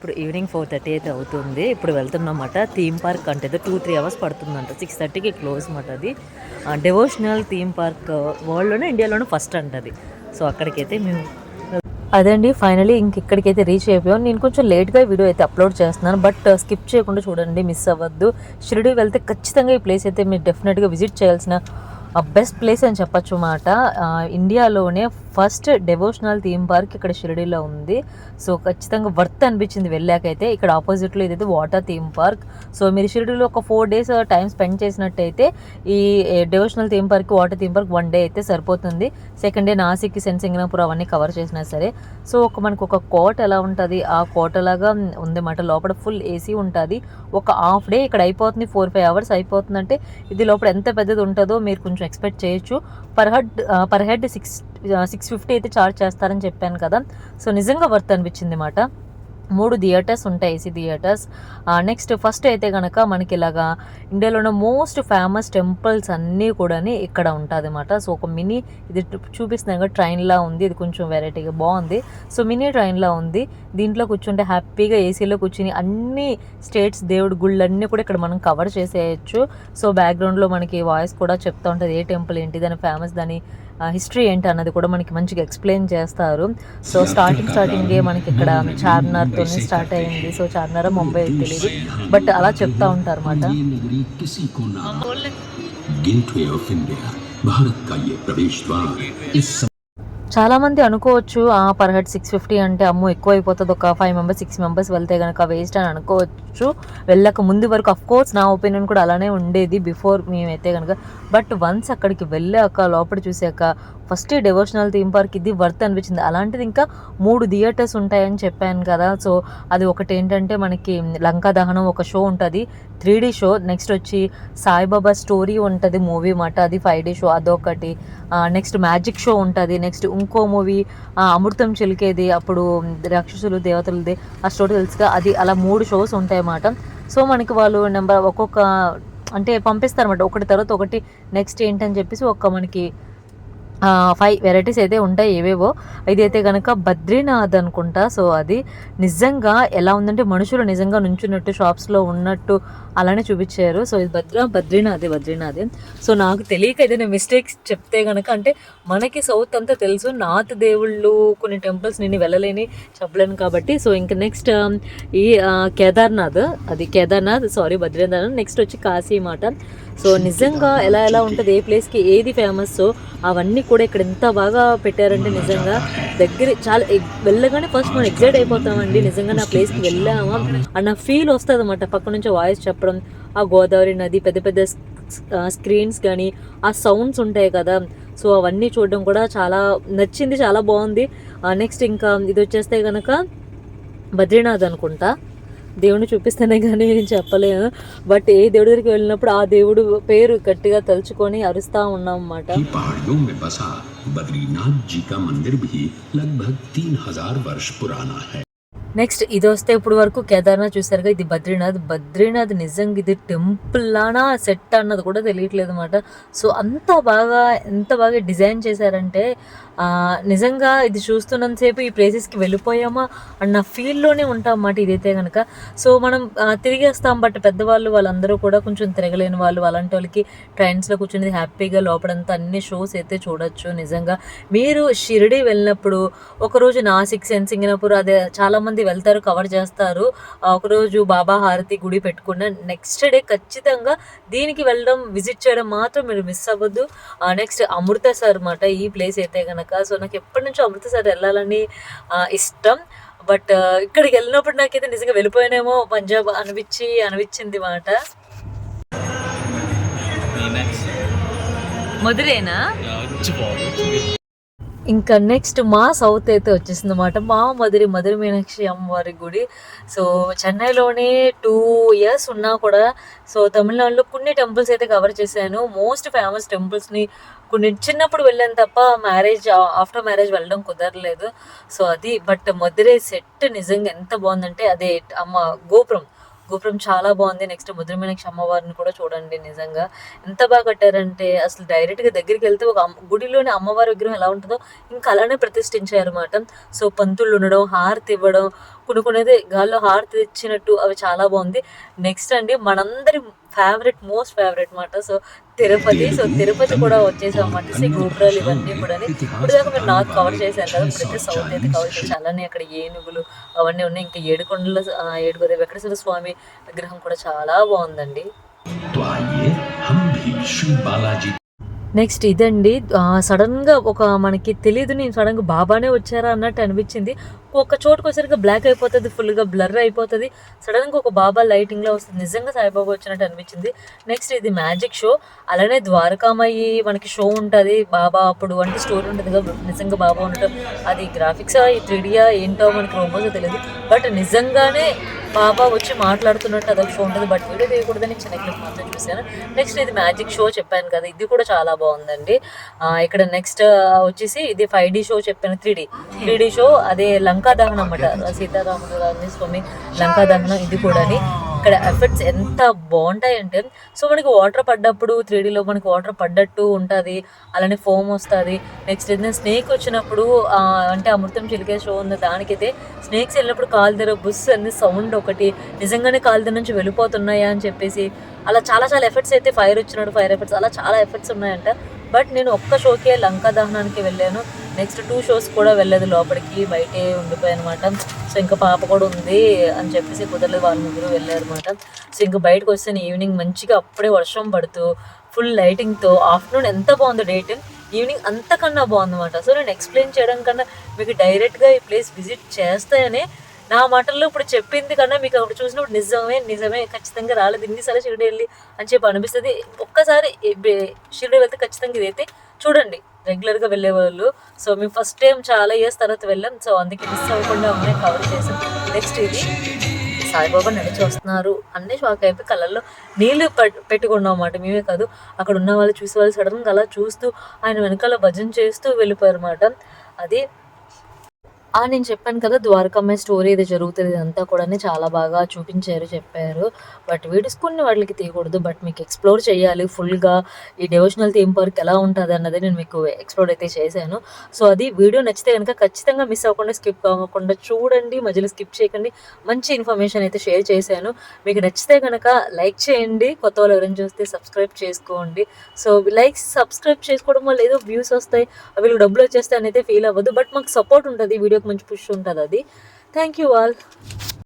ఇప్పుడు evening four thirty అయితే అవుతుంది. ఇప్పుడు వెళ్తున్నమాట. థీమ్ పార్క్ అంటే టూ త్రీ అవర్స్ పడుతుందంట. సిక్స్ థర్టీకి క్లోజ్ అనమాట అది. డివోషనల్ థీమ్ పార్క్ వరల్డ్లోనే ఇండియాలోనే ఫస్ట్ అంటది సో అక్కడికైతే మేము అదండి. ఫైనలీ ఇంక ఇక్కడికైతే రీచ్ అయిపోయాం. నేను కొంచెం లేట్గా వీడియో అయితే అప్లోడ్ చేస్తున్నాను. బట్ స్కిప్ చేయకుండా చూడండి మిస్ అవ్వద్దు. షిరిడి వెళ్తే ఖచ్చితంగా ఈ ప్లేస్ అయితే మీరు డెఫినెట్గా విజిట్ చేయాల్సిన బెస్ట్ ప్లేస్ అని చెప్పచ్చు మాట. ఇండియాలోనే ఫస్ట్ డెవోషనల్ థీమ్ పార్క్ ఇక్కడ షిరిడీలో ఉంది. సో ఖచ్చితంగా వర్త్ అనిపించింది వెళ్ళాకైతే. ఇక్కడ ఆపోజిట్లో ఇదైతే వాటర్ థీమ్ పార్క్. సో మీరు షిరిడీలో ఒక ఫోర్ డేస్ టైం స్పెండ్ చేసినట్టయితే ఈ devotional theme park water theme park one day అయితే సరిపోతుంది. సెకండ్ డే నాసిక్ సెంట్ అవన్నీ కవర్ చేసినా సరే. సో ఒక మనకు ఒక కోట ఎలా ఉంటుంది? ఆ కోట లాగా ఉందన్నమాట లోపల ఫుల్ ఏసీ ఉంటుంది. ఒక హాఫ్ డే ఇక్కడ అయిపోతుంది ఫోర్ ఫైవ్ అవర్స్ అయిపోతుందంటే ఇది లోపల ఎంత పెద్దది ఉంటుందో మీరు కొంచెం ఎక్స్పెక్ట్ చేయొచ్చు. Per head per head six six fifty అయితే చార్జ్ చేస్తారని చెప్పాను కదా. సో నిజంగా వర్త్ అనిపించింది మాట. మూడు థియేటర్స్ ఉంటాయి ఏసీ థియేటర్స్ నెక్స్ట్ ఫస్ట్ అయితే కనుక మనకి ఇలాగా ఇండియాలో ఉన్న మోస్ట్ ఫేమస్ టెంపుల్స్ అన్నీ కూడా ఇక్కడ ఉంటుంది అనమాట సో ఒక మినీ ఇది చూపిస్తున్నాక ట్రైన్లా ఉంది. ఇది కొంచెం వెరైటీగా బాగుంది. సో మినీ ట్రైన్లా ఉంది. దీంట్లో కూర్చుంటే హ్యాపీగా ఏసీలో కూర్చుని అన్ని స్టేట్స్ దేవుడి గుళ్ళన్నీ కూడా ఇక్కడ మనం కవర్ చేసేయచ్చు. సో బ్యాక్గ్రౌండ్లో మనకి వాయిస్ కూడా చెప్తూ ఉంటుంది ఏ టెంపుల్ ఏంటి దాని ఫేమస్ దాని హిస్టరీ ఏంటి అన్నది కూడా మనకి మంచిగా ఎక్స్ప్లెయిన్ చేస్తారు సో స్టార్టింగ్ స్టార్టింగ్ మనకి ఇక్కడ చార్మినార్తో స్టార్ట్ అయింది సో చార్మినార్ ముంబై తెలియదు బట్ అలా చెప్తా ఉంటారు అన్నమాట ये नगरी किसी को ना गेटवे ऑफ इंडिया भारत का ये प्रवेश द्वार इस చాలా మంది అనుకోవచ్చు ఆ పర్ హెడ్ సిక్స్ ఫిఫ్టీ అంటే అమ్మో ఎక్కువ అయిపోతుంది ఒక ఫైవ్ మెంబర్స్ సిక్స్ మెంబర్స్ వెళ్తే కనుక వేస్ట్ అని అనుకోవచ్చు. వెళ్ళక ముందు వరకు అఫ్ కోర్స్ నా ఒపీనియన్ కూడా అలానే ఉండేది బిఫోర్ మేమైతే కనుక బట్ వన్స్ అక్కడికి వెళ్ళాక లోపల చూసాక ఫస్ట్ డివోషనల్ థీమ్ పార్క్ ఇది వర్త్ అనిపించింది. అలాంటిది ఇంకా మూడు థియేటర్స్ ఉంటాయని చెప్పాను కదా. సో అది ఒకటి ఏంటంటే మనకి లంకా దహనం ఒక షో ఉంటుంది. త్రీ డీ షో నెక్స్ట్ వచ్చి సాయిబాబా స్టోరీ ఉంటుంది మూవీ మాట. అది ఫైవ్ డీ షో అదొకటి. నెక్స్ట్ మ్యాజిక్ షో ఉంటుంది. నెక్స్ట్ ఇంకో మూవీ అమృతం చిలికేది అప్పుడు రాక్షసులు దేవతలది ఆ స్టోరీ తెలుసుగా అది అలా మూడు షోస్ ఉంటాయి అన్నమాట సో మనకి వాళ్ళు నెంబర్ ఒక్కొక్క అంటే పంపిస్తారన్నమాట. ఒకటి తర్వాత ఒకటి నెక్స్ట్ ఏంటని చెప్పేసి ఒక్క మనకి ఫైవ్ వెరైటీస్ అయితే ఉంటాయి ఏవేవో. ఇదైతే కనుక బద్రీనాథ్ అనుకుంటా. సో అది నిజంగా ఎలా ఉందంటే మనుషులు నిజంగా నుంచున్నట్టు షాప్స్లో ఉన్నట్టు అలానే చూపించారు. సో ఇది భద్ర బద్రీనాథ్ బద్రీనాథ్. సో నాకు తెలియక ఏదైనా మిస్టేక్స్ చెప్తే కనుక అంటే మనకి సౌత్ అంతా తెలుసు నార్త్ దేవుళ్ళు కొన్ని టెంపుల్స్ నేను వెళ్ళలేని చెప్పలేను కాబట్టి. సో ఇంకా నెక్స్ట్ ఈ కేదార్నాథ్ అది కేదార్నాథ్ సారీ బద్రీనాథ్. నెక్స్ట్ వచ్చి కాశీ మాట సో నిజంగా ఎలా ఎలా ఉంటుంది ఏ ప్లేస్కి ఏది ఫేమస్ అవన్నీ కూడా ఇక్కడ ఎంత బాగా పెట్టారంటే నిజంగా దగ్గర చాలా వెళ్ళగానే ఫస్ట్ మనం ఎగ్జైట్ అయిపోతామండి. నిజంగా నా ప్లేస్కి వెళ్ళామా అన్న ఫీల్ వస్తుంది అనమాట పక్క నుంచి వాయిస్ చెప్పడం ఆ గోదావరి నది పెద్ద పెద్ద స్క్రీన్స్ కానీ ఆ సౌండ్స్ ఉంటాయి కదా. సో అవన్నీ చూడడం కూడా చాలా నచ్చింది చాలా బాగుంది. నెక్స్ట్ ఇంకా ఇది వచ్చేస్తే కనుక బద్రీనాథ్ అనుకుంటా. దేవుడిని చూపిస్తేనే కానీ నేను చెప్పలేను బట్ ఏ దేవుడి దగ్గరికి వెళ్ళినప్పుడు ఆ దేవుడు పేరు గట్టిగా తలుచుకొని అరుస్తా ఉన్నాం అన్నమాట की पहाड़ियों में बसा बद्रीनाथ जी का मंदिर भी लगभग तीन हजार वर्ष पुराना है నెక్స్ట్ ఇది వస్తే ఇప్పుడు వరకు కేదార్నాథ్ చూసారుగా ఇది బద్రీనాథ్. బద్రీనాథ్ నిజంగా ఇది టెంపుల్ లానా సెట్ అన్నది కూడా తెలియట్లేదు అనమాట సో అంత బాగా ఎంత బాగా డిజైన్ చేశారంటే నిజంగా ఇది చూస్తున్నంతసేపు ఈ ప్లేసెస్కి వెళ్ళిపోయామా అన్న ఫీల్లోనే ఉంటాం అన్నమాట ఇదైతే కనుక సో మనం తిరిగేస్తాం బట్ పెద్దవాళ్ళు వాళ్ళందరూ కూడా కొంచెం తిరగలేని వాళ్ళు అలాంటి వాళ్ళకి ట్రైన్స్లో కూర్చుని హ్యాపీగా లోపలంతా అన్ని షోస్ అయితే చూడొచ్చు నిజంగా. మీరు షిరిడి వెళ్ళినప్పుడు ఒకరోజు నాసిక్ సెన్సింగ్ అయినప్పుడు అదే చాలా మంది వెళ్తారు కవర్ చేస్తారు. ఒకరోజు బాబా హారతి గుడి పెట్టుకున్న నెక్స్ట్ డే ఖచ్చితంగా దీనికి వెళ్ళడం విజిట్ చేయడం మాత్రం మీరు మిస్ అవ్వద్దు. నెక్స్ట్ అమృతసర్ అన్నమాట ఈ ప్లేస్ అయితే కనుక సో నాకు ఎప్పటి నుంచో అమృతసర్ వెళ్ళాలని ఇష్టం. బట్ ఇక్కడికి వెళ్ళినప్పుడు నాకైతే నిజంగా వెళ్ళిపోయానేమో పంజాబ్ అనిపించి అనిపించింది మాట. మధురేనా? ఇంకా నెక్స్ట్ మా సౌత్ అయితే వచ్చేసింది అనమాట మా మధురి మధుర మీనాక్షి అమ్మవారి గుడి. సో చెన్నైలోనే టూ ఇయర్స్ ఉన్నా కూడా సో తమిళనాడులో కొన్ని టెంపుల్స్ అయితే కవర్ చేశాను. మోస్ట్ ఫేమస్ టెంపుల్స్ని కొన్ని చిన్నప్పుడు వెళ్ళాను తప్ప మ్యారేజ్ ఆఫ్టర్ మ్యారేజ్ వెళ్ళడం కుదరలేదు. సో అది బట్ మధురై సెట్ నిజంగా ఎంత బాగుందంటే అదే అమ్మ గోపురం. గోపురం చాలా బాగుంది. నెక్స్ట్ ముద్రమీనాక్షి అమ్మవారిని కూడా చూడండి నిజంగా. ఎంత బాగా కట్టారంటే అసలు డైరెక్ట్గా దగ్గరికి వెళ్తే ఒక గుడిలోని అమ్మవారి విగ్రహం ఎలా ఉంటుందో ఇంకా అలానే ప్రతిష్ఠించారు అనమాట సో పంతులు ఉండడం హారతి ఇవ్వడం కొనుక్కునేది గాల్లో హారతి ఇచ్చినట్టు అవి చాలా బాగుంది. నెక్స్ట్ అండి మనందరి ఫేవరెట్ మోస్ట్ ఫేవరెట్ మాట. సో తిరుపతి సో తిరుపతి కూడా వచ్చేసామంట సో గోపురాలు ఇవన్నీ కూడా ఇప్పుడు దాకా మీరు నాకు కవర్ చేశారు కదా ప్రతి సౌత్ అయితే కవర్ చేసి అలానే అక్కడ ఏనుగులు అవన్నీ ఉన్నాయి. ఇంకా ఏడుకొండల ఏడుగురు వెంకటేశ్వర స్వామి విగ్రహం కూడా చాలా బాగుందండి. నెక్స్ట్ ఇదండి. సడన్గా ఒక మనకి తెలియదు నేను సడన్గా బాబానే వచ్చారా అన్నట్టు అనిపించింది. ఒక చోటుకు వచ్చేసరికి బ్లాక్ అయిపోతుంది ఫుల్గా బ్లర్ అయిపోతుంది. సడన్గా ఒక బాబా లైటింగ్లో వస్తుంది. నిజంగా సాయిబాబా వచ్చినట్టు అనిపించింది. నెక్స్ట్ ఇది మ్యాజిక్ షో అలానే ద్వారకామయ్యి మనకి షో ఉంటుంది. బాబా అప్పుడు అంటే స్టోరీ ఉంటుంది కదా నిజంగా బాబా ఉండటం అది గ్రాఫిక్సా ఈ త్రీడియా ఏంటో మనకి రోమోసో తెలియదు. బట్ నిజంగానే బాబా వచ్చి మాట్లాడుతున్నట్టు అదొక షో ఉంటుంది. బట్ వీడియో తీయకూడదని చిన్న క్లిప్ మాత్రం చూశాను. నెక్స్ట్ ఇది మ్యాజిక్ షో చెప్పాను కదా ఇది కూడా చాలా బాగుందండి. ఇక్కడ నెక్స్ట్ వచ్చేసి ఇది ఫైవ్ డి షో చెప్పాను three D three D show అదే లంగ్ లంకా దహనం అన్నమాట సీతారాముడు గారిని స్వామి లంకా దహనం ఇది కూడా ఇక్కడ ఎఫెక్ట్స్ ఎంత బాగుంటాయంటే సో మనకి వాటర్ పడ్డప్పుడు త్రీ డీలో మనకి వాటర్ పడ్డట్టు ఉంటుంది అలానే ఫోమ్ వస్తుంది. నెక్స్ట్ ఏదైనా స్నేక్ వచ్చినప్పుడు అంటే అమృతం చిలికే షో ఉంది దానికైతే స్నేక్స్ వెళ్ళినప్పుడు కాలు దగ్గర బుస్ అన్ని సౌండ్ ఒకటి నిజంగానే కాలు దగ్గర నుంచి వెళ్ళిపోతున్నాయా అని చెప్పేసి అలా చాలా చాలా ఎఫెక్ట్స్ అయితే ఫైర్ వచ్చినాడు ఫైర్ ఎఫెక్ట్స్ అలా చాలా ఎఫెక్ట్స్ ఉన్నాయంట. బట్ నేను ఒక్క షోకే లంకా దహనానికి వెళ్ళాను. నెక్స్ట్ టూ షోస్ కూడా వెళ్ళదు లోపలికి బయటే ఉండిపోయి అనమాట సో ఇంకా పాప కూడా ఉంది అని చెప్పేసి కుదరలేదు వాళ్ళ ముగ్గురు వెళ్ళారనమాట సో ఇంకా బయటకు వస్తే ఈవినింగ్ మంచిగా అప్పుడే వర్షం పడుతూ ఫుల్ లైటింగ్తో ఆఫ్టర్నూన్ ఎంత బాగుందో డేట్ ఈవినింగ్ అంతకన్నా బాగుందన్నమాట సో నేను ఎక్స్ప్లెయిన్ చేయడం కన్నా మీకు డైరెక్ట్గా ఈ ప్లేస్ విజిట్ చేస్తాయనే నా మాటల్లో ఇప్పుడు చెప్పింది కన్నా మీకు అప్పుడు చూసినప్పుడు నిజమే నిజమే ఖచ్చితంగా రాలేదు. ఇన్నిసార్లు షిరిడి వెళ్ళి అని చెప్పి అనిపిస్తుంది. ఒక్కసారి షిరిడి వెళ్తే ఖచ్చితంగా ఇదైతే చూడండి. రెగ్యులర్గా వెళ్ళేవాళ్ళు. సో మేము ఫస్ట్ టైం చాలా ఇయర్స్ తర్వాత వెళ్ళాం. సో అందుకే మిస్ అవ్వకుండా ఉన్నాయి కవర్ చేసాం నెక్స్ట్ ఇది సాయిబాబా నడిచి వస్తున్నారు అన్నీ షాక్ అయిపోయి కళ్ళల్లో నీళ్ళు పెట్టుకున్నాం అన్నమాట. మేమే కాదు అక్కడ ఉన్న వాళ్ళు చూసే వాళ్ళు సడన్గా అలా చూస్తూ ఆయన వెనకాల భజన చేస్తూ వెళ్ళిపోయారు అన్నమాట. అది ఆ నేను చెప్పాను కదా ద్వారకమ్మ స్టోరీ ఇది జరుగుతుంది ఇదంతా కూడా చాలా బాగా చూపించారు చెప్పారు. బట్ వీడియోస్ కొన్ని వాటికి తీయకూడదు బట్ మీకు ఎక్స్ప్లోర్ చేయాలి ఫుల్గా ఈ డివోషనల్ థీమ్ పార్క్ ఎలా ఉంటుంది అన్నది నేను మీకు ఎక్స్ప్లోర్ అయితే చేశాను. సో అది వీడియో నచ్చితే కనుక ఖచ్చితంగా మిస్ అవ్వకుండా స్కిప్ అవ్వకుండా చూడండి మధ్యలో స్కిప్ చేయకండి మంచి ఇన్ఫర్మేషన్ అయితే షేర్ చేశాను. మీకు నచ్చితే కనుక లైక్ చేయండి కొత్త వాళ్ళు ఎవరైనా చూస్తే సబ్స్క్రైబ్ చేసుకోండి. సో లైక్ సబ్స్క్రైబ్ చేసుకోవడం వల్ల ఏదో వ్యూస్ వస్తాయి వీళ్ళకి డబ్బులు వచ్చేస్తాయి అని అయితే ఫీల్ అవ్వదు బట్ మాకు సపోర్ట్ ఉంటుంది వీడియో వీడియోకి మంచి పుష్ ఉంటుంది అది. Thank you all